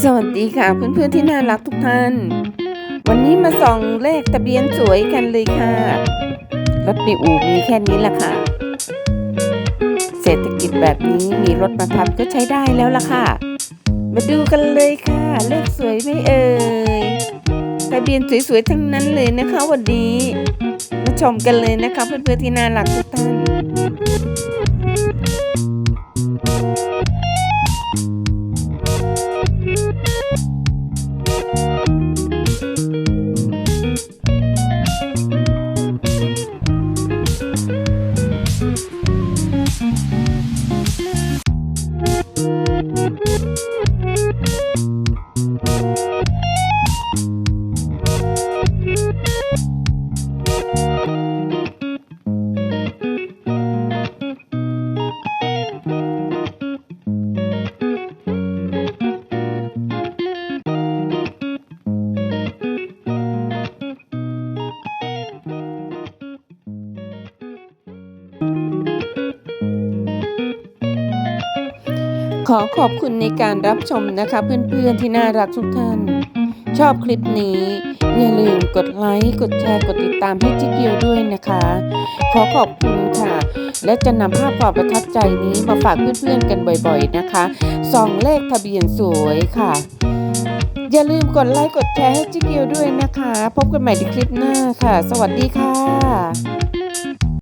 สวัสดีค่ะเพื่อนๆที่น่ารักทุกท่าน วันนี้มาส่องเลขทะเบียนสวยกันเลยค่ะรถในอู่มีแค่นี้แหละค่ะ เศรษฐกิจแบบนี้มีรถมาพับก็ใช้ได้แล้วล่ะค่ะ มาดูกันเลยค่ะ เลขสวยไม่เอ่ยทะเบียนสวยๆทั้งนั้นเลยนะคะ วันนี้ มาชมกันเลยนะคะเพื่อนๆที่น่ารักทุกท่าน Thank you. ขอขอบคุณในการรับชมนะคะ เพื่อนๆที่น่ารักทุกท่าน ชอบคลิปนี้ อย่าลืมกดไลค์กดแชร์กดติดตามให้จิกเกียวด้วยนะคะ ขอขอบคุณค่ะ และจะนำภาพความประทับใจนี้มาฝากเพื่อนๆกันบ่อยๆนะคะส่องเลขทะเบียนสวยค่ะ อย่าลืมกดไลค์กดแชร์ให้จิกเกียวด้วยนะคะ พบกันใหม่ในคลิปหน้าค่ะ สวัสดีค่ะ